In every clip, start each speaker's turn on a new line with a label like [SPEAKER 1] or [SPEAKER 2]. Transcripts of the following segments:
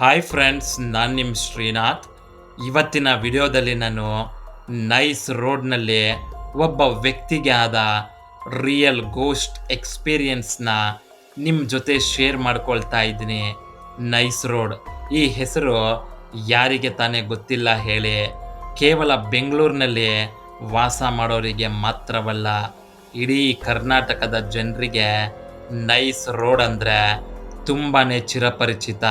[SPEAKER 1] Hi friends ನಾನು ನಿಮ್ಮ ಶ್ರೀನಾಥ್. ಇವತ್ತಿನ ವಿಡಿಯೋದಲ್ಲಿ ನಾನು ನೈಸ್ ರೋಡ್ನಲ್ಲಿ ಒಬ್ಬ ವ್ಯಕ್ತಿಗೆ ಆದ ರಿಯಲ್ ಗೋಸ್ಟ್ ಎಕ್ಸ್ಪೀರಿಯನ್ಸ್ನ ನಿಮ್ಮ ಜೊತೆ ಶೇರ್ ಮಾಡ್ಕೊಳ್ತಾ ಇದ್ದೀನಿ. ನೈಸ್ ರೋಡ್ ಈ ಹೆಸರು ಯಾರಿಗೆ ತಾನೇ ಗೊತ್ತಿಲ್ಲ ಹೇಳಿ. ಕೇವಲ ಬೆಂಗಳೂರಿನಲ್ಲಿ ವಾಸ ಮಾಡೋರಿಗೆ ಮಾತ್ರವಲ್ಲ, ಇಡೀ ಕರ್ನಾಟಕದ ಜನರಿಗೆ ನೈಸ್ ರೋಡ್ ಅಂದರೆ ತುಂಬಾ ಚಿರಪರಿಚಿತ.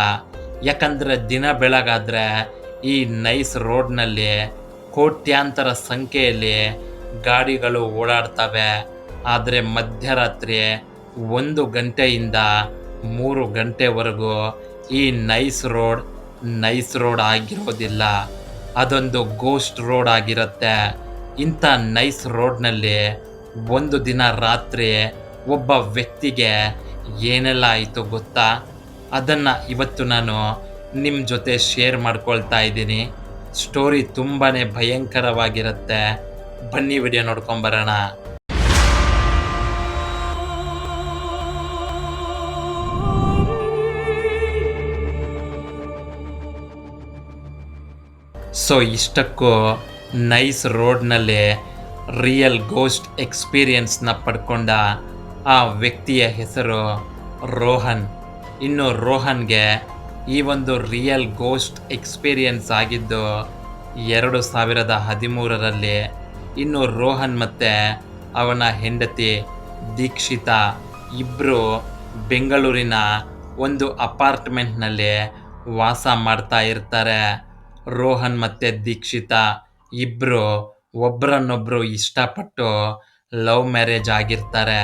[SPEAKER 1] ಯಾಕಂದರೆ ದಿನ ಬೆಳಗಾದ್ರೆ ಈ ನೈಸ್ ರೋಡ್ನಲ್ಲಿ ಕೋಟ್ಯಾಂತರ ಸಂಖ್ಯೆಯಲ್ಲಿ ಗಾಡಿಗಳು ಓಡಾಡ್ತವೆ. ಆದರೆ ಮಧ್ಯರಾತ್ರಿ ಒಂದು ಗಂಟೆಯಿಂದ ಮೂರು ಗಂಟೆವರೆಗೂ ಈ ನೈಸ್ ರೋಡ್ ನೈಸ್ ರೋಡ್ ಆಗಿರೋದಿಲ್ಲ. ಅದೊಂದು ಗೋಸ್ಟ್ ರೋಡ್ ಆಗಿರುತ್ತೆ. ಇಂಥ ನೈಸ್ ರೋಡ್ನಲ್ಲಿ ಒಂದು ದಿನ ರಾತ್ರಿ ಒಬ್ಬ ವ್ಯಕ್ತಿಗೆ ಏನೆಲ್ಲ ಆಯಿತು ಗೊತ್ತಾ? ಅದನ್ನು ಇವತ್ತು ನಾನು ನಿಮ್ಮ ಜೊತೆ ಶೇರ್ ಮಾಡ್ಕೊಳ್ತಾ ಇದ್ದೀನಿ. ಸ್ಟೋರಿ ತುಂಬಾ ಭಯಂಕರವಾಗಿರುತ್ತೆ. ಬನ್ನಿ ವಿಡಿಯೋ ನೋಡ್ಕೊಂಬರೋಣ ಸೊ ಇಷ್ಟಕ್ಕೂ ನೈಸ್ ರೋಡ್ನಲ್ಲಿ ರಿಯಲ್ ಗೋಸ್ಟ್ ಎಕ್ಸ್ಪೀರಿಯನ್ಸ್ನ ಪಡ್ಕೊಂಡ ಆ ವ್ಯಕ್ತಿಯ ಹೆಸರು ರೋಹನ್. ಇನ್ನು ರೋಹನ್ಗೆ ಈ ಒಂದು ರಿಯಲ್ ಗೋಸ್ಟ್ ಎಕ್ಸ್ಪೀರಿಯನ್ಸ್ ಆಗಿದ್ದು ಎರಡು ಸಾವಿರದ ಹದಿಮೂರರಲ್ಲಿ ಇನ್ನು ರೋಹನ್ ಮತ್ತು ಅವನ ಹೆಂಡತಿ ದೀಕ್ಷಿತಾ ಇಬ್ಬರು ಬೆಂಗಳೂರಿನ ಒಂದು ಅಪಾರ್ಟ್ಮೆಂಟ್ನಲ್ಲಿ ವಾಸ ಮಾಡ್ತಾ ಇರ್ತಾರೆ. ರೋಹನ್ ಮತ್ತು ದೀಕ್ಷಿತಾ ಇಬ್ಬರು ಒಬ್ಬರನ್ನೊಬ್ಬರು ಇಷ್ಟಪಟ್ಟು ಲವ್ ಮ್ಯಾರೇಜ್ ಆಗಿರ್ತಾರೆ.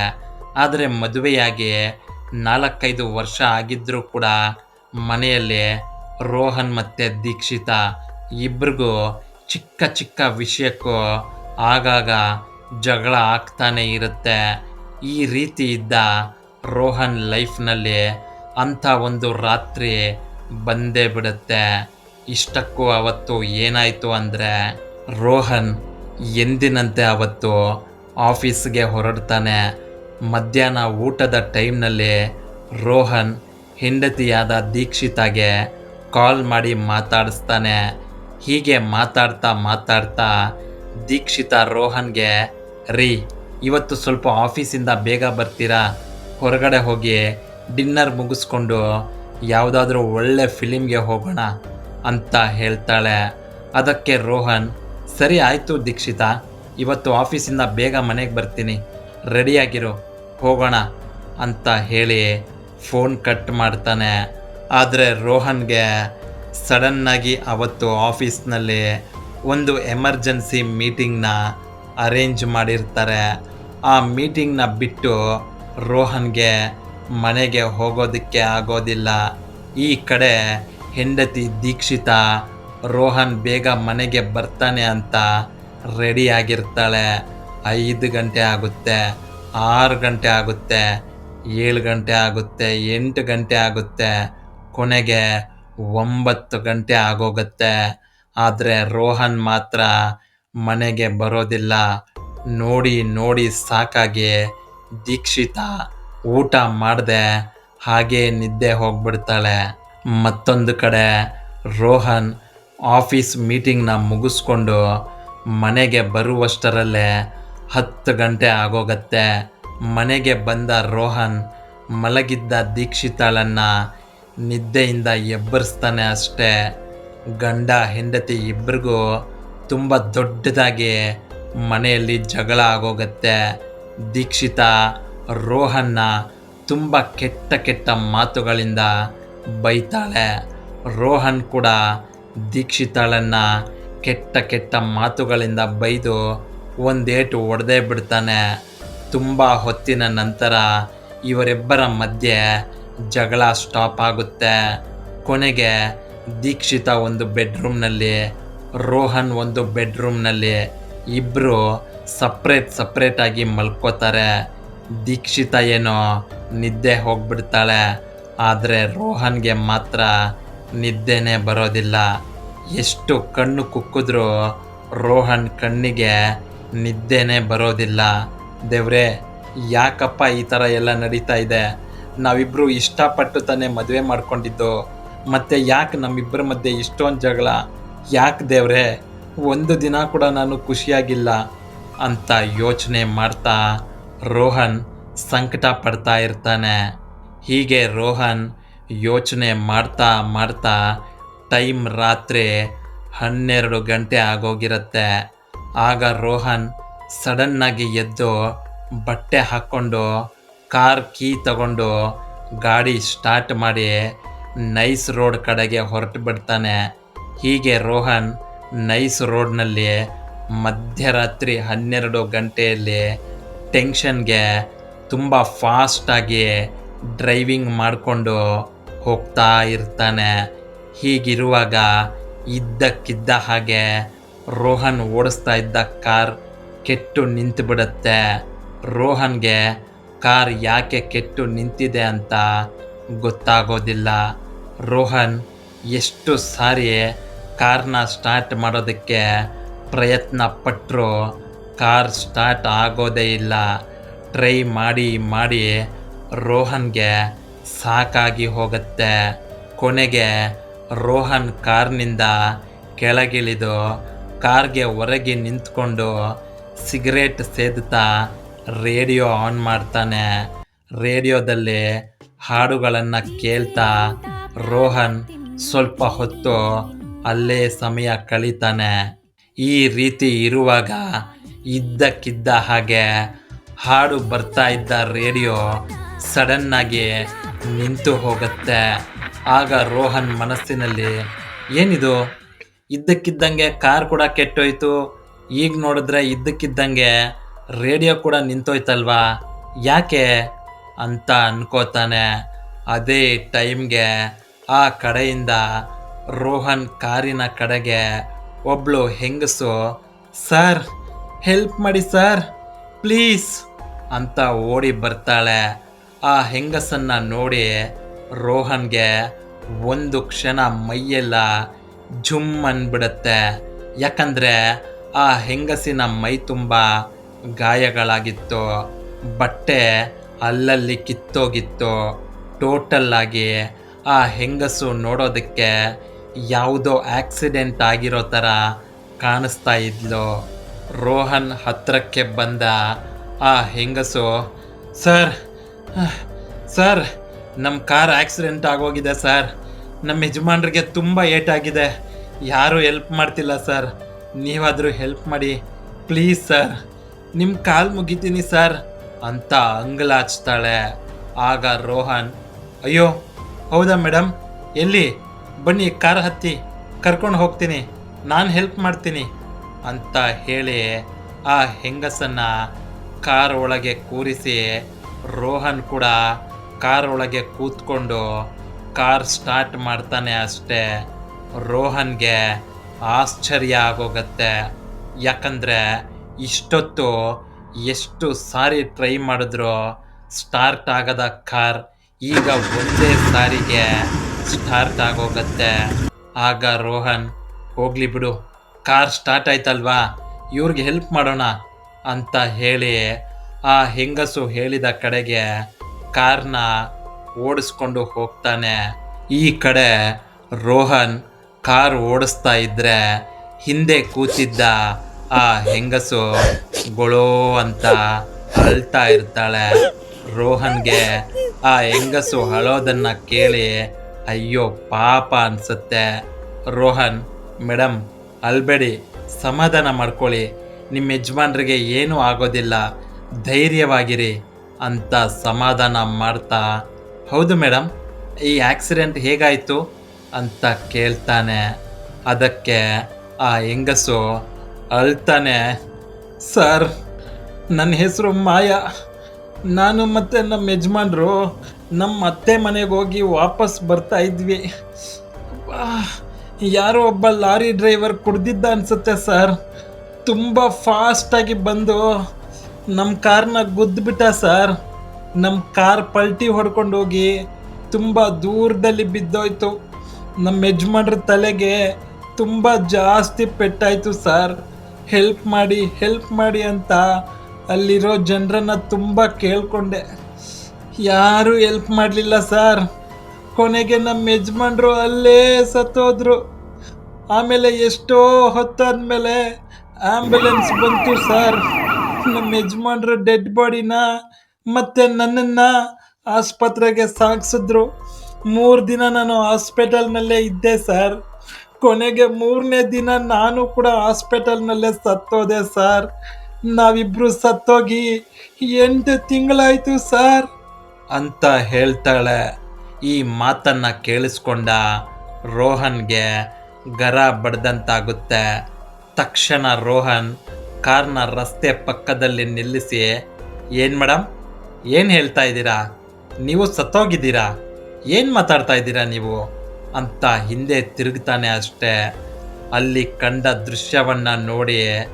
[SPEAKER 1] ಆದರೆ ಮದುವೆಯಾಗಿ ನಾಲ್ಕೈದು ವರ್ಷ ಆಗಿದ್ದರೂ ಕೂಡ ಮನೆಯಲ್ಲಿ ರೋಹನ್ ಮತ್ತು ದೀಕ್ಷಿತ ಇಬ್ರಿಗೂ ಚಿಕ್ಕ ಚಿಕ್ಕ ವಿಷಯಕ್ಕೂ ಆಗಾಗ ಜಗಳ ಆಗ್ತಾನೆ ಇರುತ್ತೆ. ಈ ರೀತಿ ಇದ್ದ ರೋಹನ್ ಲೈಫ್ನಲ್ಲಿ ಅಂಥ ಒಂದು ರಾತ್ರಿ ಬಂದೇ ಬಿಡುತ್ತೆ. ಇಷ್ಟಕ್ಕೂ ಅವತ್ತು ಏನಾಯಿತು ಅಂದರೆ ರೋಹನ್ ಎಂದಿನಂತೆ ಅವತ್ತು ಆಫೀಸ್ಗೆ ಹೊರಡ್ತಾನೆ. ಮಧ್ಯಾಹ್ನ ಊಟದ ಟೈಮ್ನಲ್ಲಿ ರೋಹನ್ ಹೆಂಡತಿಯಾದ ದೀಕ್ಷಿತಾಗೆ ಕಾಲ್ ಮಾಡಿ ಮಾತಾಡಿಸ್ತಾನೆ. ಹೀಗೆ ಮಾತಾಡ್ತಾ ಮಾತಾಡ್ತಾ ದೀಕ್ಷಿತ ರೋಹನ್ಗೆ, ರೀ, ಇವತ್ತು ಸ್ವಲ್ಪ ಆಫೀಸಿಂದ ಬೇಗ ಬರ್ತೀರಾ? ಹೊರಗಡೆ ಹೋಗಿ ಡಿನ್ನರ್ ಮುಗಿಸ್ಕೊಂಡು ಯಾವುದಾದ್ರೂ ಒಳ್ಳೆ ಫಿಲಿಮ್ಗೆ ಹೋಗೋಣ ಅಂತ ಹೇಳ್ತಾಳೆ. ಅದಕ್ಕೆ ರೋಹನ್, ಸರಿ ಆಯಿತು ದೀಕ್ಷಿತಾ, ಇವತ್ತು ಆಫೀಸಿಂದ ಬೇಗ ಮನೆಗೆ ಬರ್ತೀನಿ. ರೆಡಿಯಾಗಿರು, ಹೋಗೋಣ ಅಂತ ಹೇಳಿ ಫೋನ್ ಕಟ್ ಮಾಡ್ತಾನೆ. ಆದರೆ ರೋಹನ್ಗೆ ಸಡನ್ನಾಗಿ ಅವತ್ತು ಆಫೀಸ್ನಲ್ಲಿ ಒಂದು ಎಮರ್ಜೆನ್ಸಿ ಮೀಟಿಂಗ್ನ ಅರೇಂಜ್ ಮಾಡಿರ್ತಾರೆ. ಆ ಮೀಟಿಂಗ್ನ ಬಿಟ್ಟು ರೋಹನ್ಗೆ ಮನೆಗೆ ಹೋಗೋದಕ್ಕೆ ಆಗೋದಿಲ್ಲ. ಈ ಕಡೆ ಹೆಂಡತಿ ದೀಕ್ಷಿತಾ ರೋಹನ್ ಬೇಗ ಮನೆಗೆ ಬರ್ತಾನೆ ಅಂತ ರೆಡಿಯಾಗಿರ್ತಾಳೆ. ಐದು ಗಂಟೆ ಆಗುತ್ತೆ, ಆರು ಗಂಟೆ ಆಗುತ್ತೆ, ಏಳು ಗಂಟೆ ಆಗುತ್ತೆ, ಎಂಟು ಗಂಟೆ ಆಗುತ್ತೆ, ಕೊನೆಗೆ ಒಂಬತ್ತು ಗಂಟೆ ಆಗೋಗುತ್ತೆ. ಆದರೆ ರೋಹನ್ ಮಾತ್ರ ಮನೆಗೆ ಬರೋದಿಲ್ಲ. ನೋಡಿ ನೋಡಿ ಸಾಕಾಗಿ ದೀಕ್ಷಿತ ಊಟ ಮಾಡದೆ ಹಾಗೆ ನಿದ್ದೆ ಹೋಗ್ಬಿಡ್ತಾಳೆ. ಮತ್ತೊಂದು ಕಡೆ ರೋಹನ್ ಆಫೀಸ್ ಮೀಟಿಂಗ್ನ ಮುಗಿಸ್ಕೊಂಡು ಮನೆಗೆ ಬರುವಷ್ಟರಲ್ಲೇ ಹತ್ತು ಗಂಟೆ ಆಗೋಗತ್ತೆ. ಮನೆಗೆ ಬಂದ ರೋಹನ್ ಮಲಗಿದ್ದ ದೀಕ್ಷಿತಾಳನ್ನು ನಿದ್ದೆಯಿಂದ ಎಬ್ಬರಿಸ್ತಾನೆ ಅಷ್ಟೇ. ಗಂಡ ಹೆಂಡತಿ ಇಬ್ಬರಿಗೂ ತುಂಬ ದೊಡ್ಡದಾಗಿ ಮನೆಯಲ್ಲಿ ಜಗಳ ಆಗೋಗತ್ತೆ. ದೀಕ್ಷಿತಾ ರೋಹನ್ನ ತುಂಬ ಕೆಟ್ಟ ಕೆಟ್ಟ ಮಾತುಗಳಿಂದ ಬೈತಾಳೆ. ರೋಹನ್ ಕೂಡ ದೀಕ್ಷಿತಾಳನ್ನು ಕೆಟ್ಟ ಕೆಟ್ಟ ಮಾತುಗಳಿಂದ ಬೈದು ಒಂದೇಟು ಒಡೆದೇ ಬಿಡ್ತಾನೆ. ತುಂಬ ಹೊತ್ತಿನ ನಂತರ ಇವರಿಬ್ಬರ ಮಧ್ಯೆ ಜಗಳ ಸ್ಟಾಪ್ ಆಗುತ್ತೆ. ಕೊನೆಗೆ ದೀಕ್ಷಿತ ಒಂದು ಬೆಡ್ರೂಮ್ನಲ್ಲಿ ರೋಹನ್ ಒಂದು ಬೆಡ್ರೂಮ್ನಲ್ಲಿ ಇಬ್ಬರು ಸಪ್ರೇಟ್ ಸಪ್ರೇಟಾಗಿ ಮಲ್ಕೋತಾರೆ. ದೀಕ್ಷಿತ ಏನೋ ನಿದ್ದೆ ಹೋಗ್ಬಿಡ್ತಾಳೆ. ಆದರೆ ರೋಹನ್ಗೆ ಮಾತ್ರ ನಿದ್ದೆನೇ ಬರೋದಿಲ್ಲ. ಎಷ್ಟು ಕಣ್ಣು ಕುಕ್ಕಿದ್ರೂ ರೋಹನ್ ಕಣ್ಣಿಗೆ ನಿದ್ದೆನೇ ಬರೋದಿಲ್ಲ. ದೇವ್ರೆ, ಯಾಕಪ್ಪ ಈ ಥರ ಎಲ್ಲ ನಡೀತಾ ಇದೆ? ನಾವಿಬ್ಬರು ಇಷ್ಟಪಟ್ಟು ತಾನೇ ಮದುವೆ ಮಾಡ್ಕೊಂಡಿದ್ದು. ಮತ್ತೆ ಯಾಕೆ ನಮ್ಮಿಬ್ಬರ ಮಧ್ಯೆ ಇಷ್ಟೊಂದು ಜಗಳ? ಯಾಕೆ ದೇವ್ರೆ, ಒಂದು ದಿನ ಕೂಡ ನಾನು ಖುಷಿಯಾಗಿಲ್ಲ ಅಂತ ಯೋಚನೆ ಮಾಡ್ತಾ ರೋಹನ್ ಸಂಕಟ ಪಡ್ತಾ ಇರ್ತಾನೆ. ಹೀಗೆ ರೋಹನ್ ಯೋಚನೆ ಮಾಡ್ತಾ ಮಾಡ್ತಾ ಟೈಮ್ ರಾತ್ರಿ ಹನ್ನೆರಡು ಗಂಟೆ ಆಗೋಗಿರುತ್ತೆ. ಆಗ ರೋಹನ್ ಸಡನ್ನಾಗಿ ಎದ್ದು ಬಟ್ಟೆ ಹಾಕ್ಕೊಂಡು ಕಾರ್ ಕೀ ತಗೊಂಡು ಗಾಡಿ ಸ್ಟಾರ್ಟ್ ಮಾಡಿ ನೈಸ್ ರೋಡ್ ಕಡೆಗೆ ಹೊರಟು ಬಿಡ್ತಾನೆ ಹೀಗೆ ರೋಹನ್ ನೈಸ್ ರೋಡ್ನಲ್ಲಿ ಮಧ್ಯರಾತ್ರಿ ಹನ್ನೆರಡು ಗಂಟೆಯಲ್ಲಿ ಟೆನ್ಷನ್ಗೆ ತುಂಬ ಫಾಸ್ಟಾಗಿ ಡ್ರೈವಿಂಗ್ ಮಾಡಿಕೊಂಡು ಹೋಗ್ತಾ ಇರ್ತಾನೆ. ಹೀಗಿರುವಾಗ ಇದ್ದಕ್ಕಿದ್ದ ಹಾಗೆ ರೋಹನ್ ಓಡಿಸ್ತಾ ಇದ್ದ ಕಾರ್ ಕೆಟ್ಟು ನಿಂತು ಬಿಡುತ್ತೆ. ರೋಹನ್ಗೆ ಕಾರ್ ಯಾಕೆ ಕೆಟ್ಟು ನಿಂತಿದೆ ಅಂತ ಗೊತ್ತಾಗೋದಿಲ್ಲ. ರೋಹನ್ ಎಷ್ಟು ಸಾರಿ ಕಾರ್ನ ಸ್ಟಾರ್ಟ್ ಮಾಡೋದಕ್ಕೆ ಪ್ರಯತ್ನ ಪಟ್ಟರು ಕಾರ್ ಸ್ಟಾರ್ಟ್ ಆಗೋದೇ ಇಲ್ಲ. ಟ್ರೈ ಮಾಡಿ ಮಾಡಿ ರೋಹನ್ಗೆ ಸಾಕಾಗಿ ಹೋಗುತ್ತೆ. ಕೊನೆಗೆ ರೋಹನ್ ಕಾರ್ನಿಂದ ಕೆಳಗಿಳಿದು ಕಾರ್ಗೆ ಹೊರಗೆ ನಿಂತ್ಕೊಂಡು ಸಿಗರೇಟ್ ಸೇದುತ್ತಾ ರೇಡಿಯೋ ಆನ್ ಮಾಡ್ತಾನೆ. ರೇಡಿಯೋದಲ್ಲಿ ಹಾಡುಗಳನ್ನು ಕೇಳ್ತಾ ರೋಹನ್ ಸ್ವಲ್ಪ ಹೊತ್ತು ಅಲ್ಲೇ ಸಮಯ ಕಳೀತಾನೆ. ಈ ರೀತಿ ಇರುವಾಗ ಇದ್ದಕ್ಕಿದ್ದ ಹಾಗೆ ಹಾಡು ಬರ್ತಾ ಇದ್ದ ರೇಡಿಯೋ ಸಡನ್ನಾಗಿ ನಿಂತು ಹೋಗುತ್ತೆ. ಆಗ ರೋಹನ್ ಮನಸ್ಸಿನಲ್ಲಿ ಏನಿದು? ಇದ್ದಕ್ಕಿದ್ದಂಗೆ ಕಾರ್ ಕೂಡ ಕೆಟ್ಟೋಯ್ತು. ಈಗ ನೋಡಿದ್ರೆ ಇದ್ದಕ್ಕಿದ್ದಂಗೆ ರೇಡಿಯೋ ಕೂಡ ನಿಂತೋಯ್ತಲ್ವಾ? ಯಾಕೆ ಅಂತ ಅನ್ಕೋತಾನೆ. ಅದೇ ಟೈಮ್ಗೆ ಆ ಕಡೆಯಿಂದ ರೋಹನ್ ಕಾರಿನ ಕಡೆಗೆ ಒಬ್ಳು ಹೆಂಗಸು, ಸರ್, ಹೆಲ್ಪ್ ಮಾಡಿ ಸರ್, ಪ್ಲೀಸ್ ಅಂತ ಓಡಿ ಬರ್ತಾಳೆ. ಆ ಹೆಂಗಸನ್ನು ನೋಡಿ ರೋಹನ್ಗೆ ಒಂದು ಕ್ಷಣ ಮೈಯೆಲ್ಲ ಜುಮ್ ಅಂದ್ಬಿಡತ್ತೆ ಯಾಕಂದ್ರೆ ಆ ಹೆಂಗಸಿನ ಮೈ ತುಂಬ ಗಾಯಗಳಾಗಿತ್ತು. ಬಟ್ಟೆ ಅಲ್ಲಲ್ಲಿ ಕಿತ್ತೋಗಿತ್ತು. ಆಗಿ ಆ ಹೆಂಗಸು ನೋಡೋದಕ್ಕೆ ಯಾವುದೋ ಆಕ್ಸಿಡೆಂಟ್ ಆಗಿರೋ ಥರ ಕಾಣಿಸ್ತಾ ಇದ್ಲು. ರೋಹನ್ ಹತ್ರಕ್ಕೆ ಬಂದ ಆ ಹೆಂಗಸು, ಸರ್ ಸರ್ ನಮ್ಮ ಕಾರ್ ಆಕ್ಸಿಡೆಂಟ್ ಆಗೋಗಿದೆ, ಸರ್. ನಮ್ಮ ಯಜಮಾನ್ರಿಗೆ ತುಂಬ ಏಟಾಗಿದೆ. ಯಾರೂ ಹೆಲ್ಪ್ ಮಾಡ್ತಿಲ್ಲ ಸರ್ ನೀವಾದರೂ ಹೆಲ್ಪ್ ಮಾಡಿ. ಪ್ಲೀಸ್ ಸರ್ ನಿಮ್ಮ ಕಾಲು ಮುಗಿತೀನಿ ಸರ್ ಅಂತ ಅಂಗಲಾಚ್ತಾಳೆ. ಆಗ ರೋಹನ್, ಅಯ್ಯೋ, ಹೌದಾ ಮೇಡಮ್ ಎಲ್ಲಿ? ಬನ್ನಿ, ಕಾರ್ ಹತ್ತಿ. ಕರ್ಕೊಂಡು ಹೋಗ್ತೀನಿ. ನಾನು ಹೆಲ್ಪ್ ಮಾಡ್ತೀನಿ. ಅಂತ ಹೇಳಿ ಆ ಹೆಂಗಸನ್ನ ಕಾರ್ ಒಳಗೆ ಕೂರಿಸಿ ರೋಹನ್ ಕೂಡ ಕಾರ್ ಒಳಗೆ ಕೂತ್ಕೊಂಡು ಕಾರ್ ಸ್ಟಾರ್ಟ್ ಮಾಡ್ತಾನೆ ಅಷ್ಟೇ. ರೋಹನ್ಗೆ ಆಶ್ಚರ್ಯ ಆಗೋಗತ್ತೆ. ಯಾಕಂದರೆ ಇಷ್ಟೊತ್ತು ಎಷ್ಟು ಸಾರಿ ಟ್ರೈ ಮಾಡಿದ್ರು ಸ್ಟಾರ್ಟ್ ಆಗದ ಕಾರ್ ಈಗ ಒಂದೇ ಸಾರಿಗೆ ಸ್ಟಾರ್ಟ್ ಆಗೋಗತ್ತೆ. ಆಗ ರೋಹನ್, ಹೋಗ್ಲಿ ಬಿಡು, ಕಾರ್ ಸ್ಟಾರ್ಟ್ ಆಯ್ತಲ್ವಾ? ಇವ್ರಿಗೆ ಹೆಲ್ಪ್ ಮಾಡೋಣ ಅಂತ ಹೇಳಿ ಆ ಹೆಂಗಸು ಹೇಳಿದ ಕಡೆಗೆ ಕಾರ್ನ ಓಡಿಸ್ಕೊಂಡು ಹೋಗ್ತಾನೆ. ಈ ಕಡೆ ರೋಹನ್ ಕಾರ್ ಓಡಿಸ್ತಾ ಇದ್ರೆ ಹಿಂದೆ ಕೂತಿದ್ದ ಆ ಹೆಂಗಸು ಗೊಳೋ ಅಂತ ಅಳ್ತಾ ಇರ್ತಾಳೆ. ರೋಹನ್ಗೆ ಆ ಹೆಂಗಸು ಅಳೋದನ್ನು ಕೇಳಿ ಅಯ್ಯೋ ಪಾಪ ಅನ್ಸುತ್ತೆ. ರೋಹನ್ ಮೇಡಮ್ ಅಲ್ಬೇಡಿ ಸಮಾಧಾನ ಮಾಡ್ಕೊಳ್ಳಿ. ನಿಮ್ಮ ಯಜಮಾನ್ರಿಗೆ ಏನೂ ಆಗೋದಿಲ್ಲ. ಧೈರ್ಯವಾಗಿರಿ ಅಂತ ಸಮಾಧಾನ ಮಾಡ್ತಾ ಹೌದು ಮೇಡಮ್ ಈ ಆಕ್ಸಿಡೆಂಟ್ ಹೇಗಾಯಿತು ಅಂತ ಕೇಳ್ತಾನೆ. ಅದಕ್ಕೆ ಆ ಹೆಂಗಸು ಅಳ್ತಾನೆ, ಸರ್, ನನ್ನ ಹೆಸರು ಮಾಯಾ. ನಾನು ಮತ್ತು ನಮ್ಮ ಯಜಮಾನ್ರು ನಮ್ಮ ಅತ್ತೆ ಮನೆಗೆ ಹೋಗಿ ವಾಪಸ್ ಬರ್ತಾ ಇದ್ವಿ. ಯಾರೋ ಒಬ್ಬ ಲಾರಿ ಡ್ರೈವರ್ ಕುಡ್ದಿದ್ದ ಅನ್ಸುತ್ತೆ, ಸರ್. ತುಂಬ ಫಾಸ್ಟಾಗಿ ಬಂದು ನಮ್ಮ ಕಾರ್ನ ಗುದ್ದುಬಿಟ್ಟ, ಸರ್. ನಮ್ಮ ಕಾರ್ ಪಲ್ಟಿ ಹೊಡ್ಕೊಂಡು ಹೋಗಿ ತುಂಬ ದೂರದಲ್ಲಿ ಬಿದ್ದೋಯ್ತು. ನಮ್ಮ ಯಜಮಾನ್ರ ತಲೆಗೆ ತುಂಬ ಜಾಸ್ತಿ ಪೆಟ್ಟಾಯಿತು ಸರ್. ಹೆಲ್ಪ್ ಮಾಡಿ ಹೆಲ್ಪ್ ಮಾಡಿ ಅಂತ ಅಲ್ಲಿರೋ ಜನರನ್ನ ತುಂಬ ಕೇಳಿಕೊಂಡೆ. ಯಾರೂ ಹೆಲ್ಪ್ ಮಾಡಲಿಲ್ಲ ಸರ್. ಕೊನೆಗೆ ನಮ್ಮ ಯಜಮಾನ್ರು ಅಲ್ಲೇ ಸತ್ತೋದ್ರು. ಆಮೇಲೆ ಎಷ್ಟೋ ಹೊತ್ತಾದ್ಮೇಲೆ ಆಂಬ್ಯುಲೆನ್ಸ್ ಬಂತು ಸರ್. ನಮ್ಮ ಯಜಮಾನ್ರ ಡೆಡ್ ಬಾಡಿನ ಮತ್ತೆ ನನ್ನನ್ನ ಆಸ್ಪತ್ರೆಗೆ ಸಾಗಿಸಿದ್ರು ಮೂರು ದಿನ ನಾನು ಹಾಸ್ಪಿಟಲ್ನಲ್ಲೇ ಇದ್ದೆ ಸರ್. ಕೊನೆಗೆ ಮೂರನೇ ದಿನ ನಾನು ಕೂಡ ಹಾಸ್ಪಿಟಲ್ನಲ್ಲೇ ಸತ್ತೋದೆ ಸರ್. ನಾವಿಬ್ರು ಸತ್ತೋಗಿ ಎಂಟು ತಿಂಗಳಾಯ್ತು ಸರ್. ಅಂತ ಹೇಳ್ತಾಳೆ. ಈ ಮಾತನ್ನ ಕೇಳಿಸ್ಕೊಂಡ ರೋಹನ್ಗೆ ಗರ ಬಡ್ದಂತಾಗುತ್ತೆ. ತಕ್ಷಣ ರೋಹನ್ ಕಾರ್ನ ರಸ್ತೆ ಪಕ್ಕದಲ್ಲಿ ನಿಲ್ಲಿಸಿ, ಏನು ಮೇಡಮ್ ಏನು ಹೇಳ್ತಾ ಇದ್ದೀರಾ? ನೀವು ಸತ್ತೋಗಿದ್ದೀರಾ? ಏನು ಮಾತಾಡ್ತಾ ಇದ್ದೀರಾ ನೀವು? ಅಂತ ಹಿಂದೆ ತಿರುಗ್ತಾನೆ ಅಷ್ಟೇ. ಅಲ್ಲಿ ಕಂಡ ದೃಶ್ಯವನ್ನು ನೋಡಿ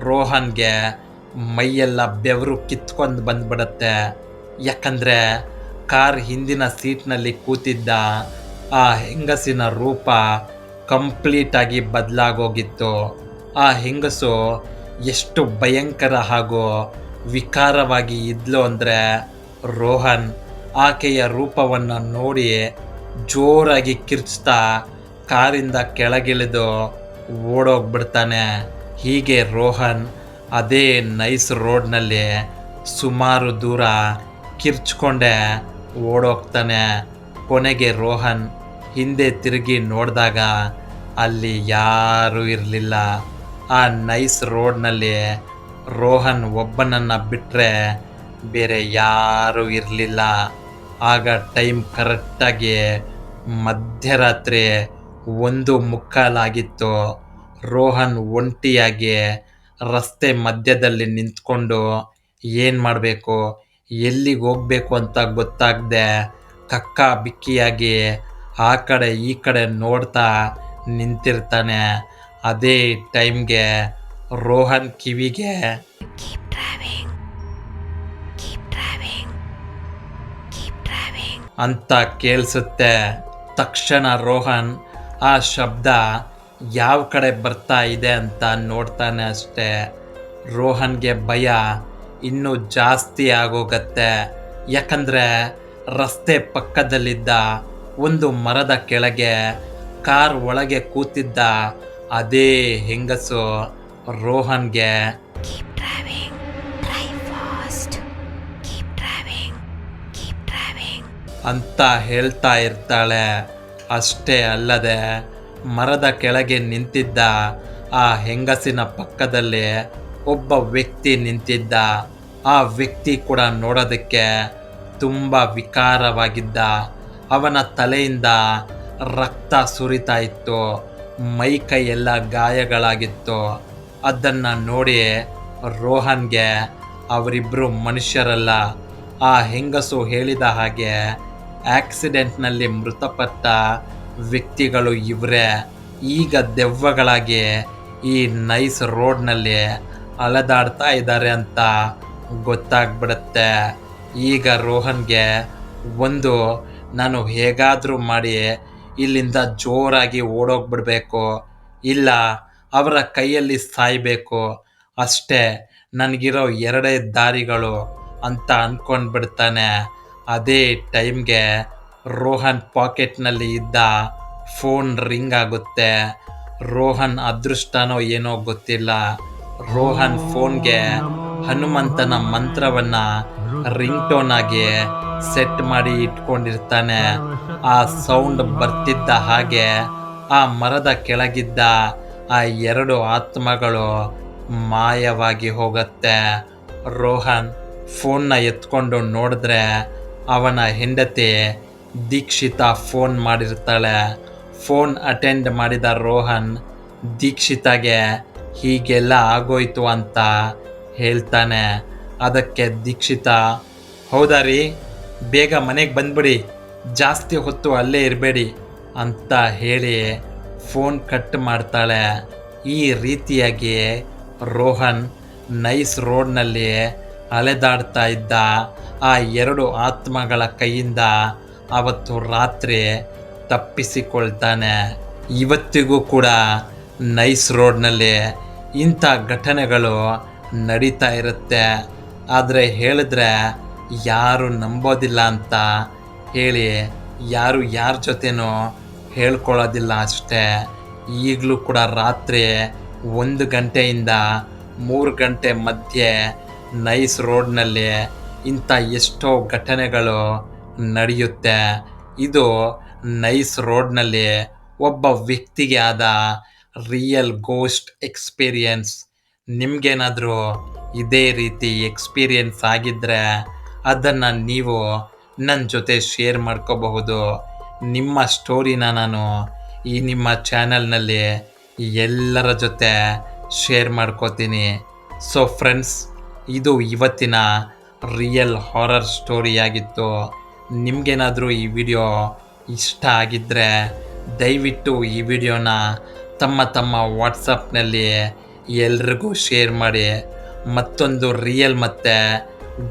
[SPEAKER 1] ರೋಹನ್ಗೆ ಮೈಯೆಲ್ಲ ಬೆವರು ಕಿತ್ಕೊಂಡು ಬಂದ್ಬಿಡತ್ತೆ. ಯಾಕಂದರೆ ಕಾರ್ ಹಿಂದಿನ ಸೀಟ್ನಲ್ಲಿ ಕೂತಿದ್ದ ಆ ಹೆಂಗಸಿನ ರೂಪ ಕಂಪ್ಲೀಟಾಗಿ ಬದಲಾಗೋಗಿತ್ತು. ಆ ಹೆಂಗಸು ಎಷ್ಟು ಭಯಂಕರ ಹಾಗೂ ವಿಕಾರವಾಗಿ ಇದ್ಲು ಅಂದರೆ ರೋಹನ್ ಆಕೆಯ ರೂಪವನ್ನು ನೋಡಿ ಜೋರಾಗಿ ಕಿರ್ಚ್ತಾ ಕಾರಿಂದ ಕೆಳಗಿಳಿದು ಓಡೋಗ್ಬಿಡ್ತಾನೆ. ಹೀಗೆ ರೋಹನ್ ಅದೇ ನೈಸ್ ರೋಡ್ನಲ್ಲಿ ಸುಮಾರು ದೂರ ಕಿರ್ಚ್ಕೊಂಡೆ ಓಡೋಗ್ತಾನೆ. ಕೊನೆಗೆ ರೋಹನ್ ಹಿಂದೆ ತಿರುಗಿ ನೋಡಿದಾಗ ಅಲ್ಲಿ ಯಾರೂ ಇರಲಿಲ್ಲ. ಆ ನೈಸ್ ರೋಡ್ನಲ್ಲಿ ರೋಹನ್ ಒಬ್ಬನನ್ನು ಬಿಟ್ಟರೆ ಬೇರೆ ಯಾರೂ ಇರಲಿಲ್ಲ. ಆಗ ಟೈಮ್ ಕರೆಕ್ಟಾಗಿ ಮಧ್ಯರಾತ್ರಿ ಒಂದು ಮುಕ್ಕಾಲಾಗಿತ್ತು. ರೋಹನ್ ಒಂಟಿಯಾಗಿ ರಸ್ತೆ ಮಧ್ಯದಲ್ಲಿ ನಿಂತ್ಕೊಂಡು ಏನು ಮಾಡಬೇಕು, ಎಲ್ಲಿಗೆ ಹೋಗಬೇಕು ಅಂತ ಗೊತ್ತಾಗದೆ ಕಕ್ಕ ಬಿಕ್ಕಿಯಾಗಿ ಆ ಕಡೆ ಈ ಕಡೆ ನೋಡ್ತಾ ನಿಂತಿರ್ತಾನೆ. ಅದೇ ಟೈಮ್ಗೆ ರೋಹನ್ ಕಿವಿಗೆ. ಅಂತ ಕೇಳಿಸುತ್ತೆ ತಕ್ಷಣ ರೋಹನ್. ಆ ಶಬ್ದ ಯಾವ ಕಡೆ ಬರ್ತಾ ಇದೆ ಅಂತ ನೋಡ್ತಾನೆ ಅಷ್ಟೇ. ರೋಹನ್ಗೆ ಭಯ ಇನ್ನೂ ಜಾಸ್ತಿ ಆಗೋಗತ್ತೆ. ಯಾಕಂದ್ರೆ ರಸ್ತೆ ಪಕ್ಕದಲ್ಲಿದ್ದ ಒಂದು ಮರದ ಕೆಳಗೆ ಕಾರ್ ಒಳಗೆ ಕೂತಿದ್ದ ಅದೇ ಹೆಂಗಸು. ರೋಹನ್ಗೆ. ಅಂತ ಹೇಳ್ತಾ ಇರ್ತಾಳೆ. ಅಷ್ಟೇ ಅಲ್ಲದೆ ಮರದ ಕೆಳಗೆ ನಿಂತಿದ್ದ ಆ ಹೆಂಗಸಿನ ಪಕ್ಕದಲ್ಲಿ ಒಬ್ಬ ವ್ಯಕ್ತಿ ನಿಂತಿದ್ದ. ಆ ವ್ಯಕ್ತಿ ಕೂಡ ನೋಡೋದಕ್ಕೆ ತುಂಬ ವಿಕಾರವಾಗಿದ್ದ. ಅವನ ತಲೆಯಿಂದ ರಕ್ತ ಸುರಿತಾ ಇತ್ತು. ಮೈ ಕೈ ಎಲ್ಲ ಗಾಯಗಳಾಗಿತ್ತು. ಅದನ್ನು ನೋಡಿ ರೋಹನ್ಗೆ ಅವರಿಬ್ಬರು ಮನುಷ್ಯರಲ್ಲ, ಆ ಹೆಂಗಸು ಹೇಳಿದ ಹಾಗೆ ಆಕ್ಸಿಡೆಂಟ್ನಲ್ಲಿ ಮೃತಪಟ್ಟ ವ್ಯಕ್ತಿಗಳು ಇವರೇ. ಈಗ ದೆವ್ವಗಳಾಗಿ ಈ ನೈಸ್ ರೋಡ್ನಲ್ಲಿ ಅಲೆದಾಡ್ತಾ ಇದ್ದಾರೆ ಅಂತ ಗೊತ್ತಾಗ್ಬಿಡುತ್ತೆ. ಈಗ ರೋಹನ್ಗೆ ಒಂದು, ನಾನು ಹೇಗಾದರೂ ಮಾಡಿ ಇಲ್ಲಿಂದ ಜೋರಾಗಿ ಓಡೋಗ್ಬಿಡ್ಬೇಕು. ಇಲ್ಲ ಅವರ ಕೈಯಲ್ಲಿ ಸಾಯಬೇಕು? ಅಷ್ಟೇ, ನನಗಿರೋ ಎರಡೇ ದಾರಿಗಳು ಅಂತ ಅಂದ್ಕೊಂಡು ಬಿಡ್ತಾನೆ ಅದೇ ಟೈಮ್ಗೆ ರೋಹನ್ ಪಾಕೆಟ್ನಲ್ಲಿ ಇದ್ದ ಫೋನ್ ರಿಂಗ್ ಆಗುತ್ತೆ. ರೋಹನ್ ಅದೃಷ್ಟನೋ ಏನೋ ಗೊತ್ತಿಲ್ಲ. ರೋಹನ್ ಫೋನ್ಗೆ ಹನುಮಂತನ ಮಂತ್ರವನ್ನ ರಿಂಗ್ ಟೋನ್ ಆಗಿ ಸೆಟ್ ಮಾಡಿ ಇಟ್ಕೊಂಡಿರ್ತಾನೆ. ಆ ಸೌಂಡ್ ಬರ್ತಿದ್ದ ಹಾಗೆ ಆ ಮರದ ಕೆಳಗಿದ್ದ ಆ ಎರಡು ಆತ್ಮಗಳು ಮಾಯವಾಗಿ ಹೋಗುತ್ತೆ. ರೋಹನ್ ಫೋನ್ನ ಎತ್ಕೊಂಡು ನೋಡಿದ್ರೆ ಅವನ ಹೆಂಡತಿ ದೀಕ್ಷಿತ ಫೋನ್ ಮಾಡಿರ್ತಾಳೆ. ಫೋನ್ ಅಟೆಂಡ್ ಮಾಡಿದ ರೋಹನ್ ದೀಕ್ಷಿತಾಗೆ ಹೀಗೆಲ್ಲ ಆಗೋಯ್ತು ಅಂತ ಹೇಳ್ತಾನೆ. ಅದಕ್ಕೆ ದೀಕ್ಷಿತ, ಹೌದಾ ರೀ, ಬೇಗ ಮನೆಗೆ ಬಂದ್ಬಿಡಿ. ಜಾಸ್ತಿ ಹೊತ್ತು ಅಲ್ಲೇ ಇರಬೇಡಿ ಅಂತ ಹೇಳಿ ಫೋನ್ ಕಟ್ ಮಾಡ್ತಾಳೆ. ಈ ರೀತಿಯಾಗಿ ರೋಹನ್ ನೈಸ್ ರೋಡ್ನಲ್ಲಿ ಅಲೆದಾಡ್ತಾ ಇದ್ದ ಆ ಎರಡು ಆತ್ಮಗಳ ಕೈಯಿಂದ ಅವತ್ತು ರಾತ್ರಿ ತಪ್ಪಿಸಿಕೊಳ್ತಾನೆ. ಇವತ್ತಿಗೂ ಕೂಡ ನೈಸ್ ರೋಡ್ನಲ್ಲಿ ಇಂಥ ಘಟನೆಗಳು ನಡೀತಾ ಇರುತ್ತೆ. ಆದರೆ ಹೇಳಿದ್ರೆ ಯಾರು ನಂಬೋದಿಲ್ಲ ಅಂತ ಹೇಳಿ ಯಾರು ಯಾರ ಜೊತೆನೂ ಹೇಳ್ಕೊಳ್ಳೋದಿಲ್ಲ ಅಷ್ಟೇ. ಈಗಲೂ ಕೂಡ ರಾತ್ರಿ ಒಂದು ಗಂಟೆಯಿಂದ ಮೂರು ಗಂಟೆ ಮಧ್ಯೆ ನೈಸ್ ರೋಡ್ನಲ್ಲಿ ಇಂಥ ಎಷ್ಟೋ ಘಟನೆಗಳು ನಡೆಯುತ್ತೆ. ಇದು ನೈಸ್ ರೋಡ್ನಲ್ಲಿ ಒಬ್ಬ ವ್ಯಕ್ತಿಗೆ ಆದ ರಿಯಲ್ ಗೋಸ್ಟ್ ಎಕ್ಸ್ಪೀರಿಯನ್ಸ್. ನಿಮಗೇನಾದರೂ ಇದೇ ರೀತಿ ಎಕ್ಸ್ಪೀರಿಯನ್ಸ್ ಆಗಿದ್ದರೆ ಅದನ್ನು ನೀವು ನನ್ನ ಜೊತೆ ಶೇರ್ ಮಾಡ್ಕೋಬಹುದು. ನಿಮ್ಮ ಸ್ಟೋರಿನ ನಾನು ಈ ನಿಮ್ಮ ಚಾನಲ್ನಲ್ಲಿ ಎಲ್ಲರ ಜೊತೆ ಶೇರ್ ಮಾಡ್ಕೋತೀನಿ. ಸೊ ಫ್ರೆಂಡ್ಸ್ ಇದು ಇವತ್ತಿನ ರಿಯಲ್ ಹಾರರ್ ಸ್ಟೋರಿಯಾಗಿತ್ತು ನಿಮಗೇನಾದರೂ ಈ ವಿಡಿಯೋ ಇಷ್ಟ ಆಗಿದ್ದರೆ ದಯವಿಟ್ಟು ಈ ವಿಡಿಯೋನ ತಮ್ಮ ತಮ್ಮ ವಾಟ್ಸಪ್ನಲ್ಲಿ ಎಲ್ರಿಗೂ ಶೇರ್ ಮಾಡಿ. ಮತ್ತೊಂದು ರಿಯಲ್ ಮತ್ತು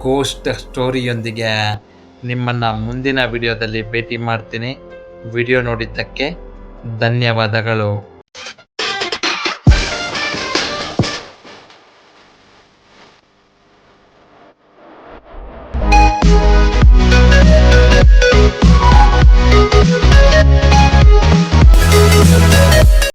[SPEAKER 1] ಗೋಸ್ಟ್ ಸ್ಟೋರಿಯೊಂದಿಗೆ ನಿಮ್ಮನ್ನು ಮುಂದಿನ ವಿಡಿಯೋದಲ್ಲಿ ಭೇಟಿ ಮಾಡ್ತೀನಿ. ವಿಡಿಯೋ ನೋಡಿದ್ದಕ್ಕೆ ಧನ್ಯವಾದಗಳು.